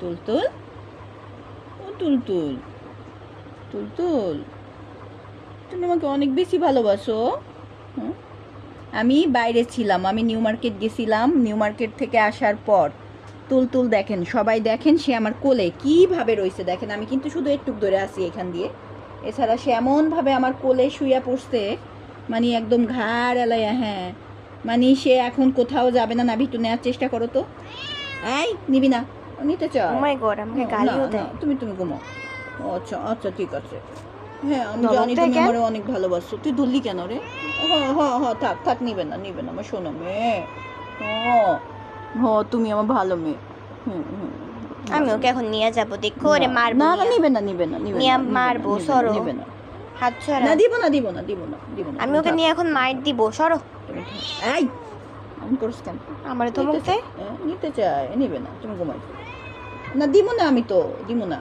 তুলতুল ও তুলতুল তুলতুল তুমি আমাকে অনেক বেশি ভালোবাসো? আমি বাইরে ছিলাম, আমি নিউ মার্কেট গেছিলাম। নিউ মার্কেট থেকে আসার পর তুলতুল দেখেন, সবাই দেখেন সে আমার কোলে কীভাবে রয়েছে। দেখেন, আমি কিন্তু শুধু একটু ধরে আসি এখান দিয়ে। এছাড়া সে এমনভাবে আমার কোলে শুয়ে পড়ছে মানে একদম ঘাড় এলাইয়া হ্যাঁ। মানে সে এখন কোথাও যাবে না, নাভি, একটু নেওয়ার চেষ্টা করো তো। এই, নিবি না। নিতে চাও? মাই গড আমাকে গালিও না, দেয়। তুমি তুমি ঘুমাও। ও, আচ্ছা আচ্ছা ঠিক আছে। হ্যাঁ আমি জানি তুমি? আমার অনেক ভালোবাসো। তুই ধরলি কেন রে? হ্যাঁ হ্যাঁ হ্যাঁ থাক থাক নিবে না নিবে না আমার শোনো মেয়ে। হ তুমি আমার ভালো মেয়ে। হুম, হুম, আমি ওকে এখন নিয়ে যাব দেখো ওরে না, মারবো না না নিবে না নিবে না নিবে না, মারবো, সরো। নিবে না। হাত ছড়া। না দিব না দিব না দিব না দিব না আমি ওকে নিয়ে এখন মাইর দিব সরো। এই! আমি করছ কেন? আমার দেয়? হ্যাঁ, নিতে চাই নিবে না তুমি ঘুমাই। না দিব না আমি তো দিব না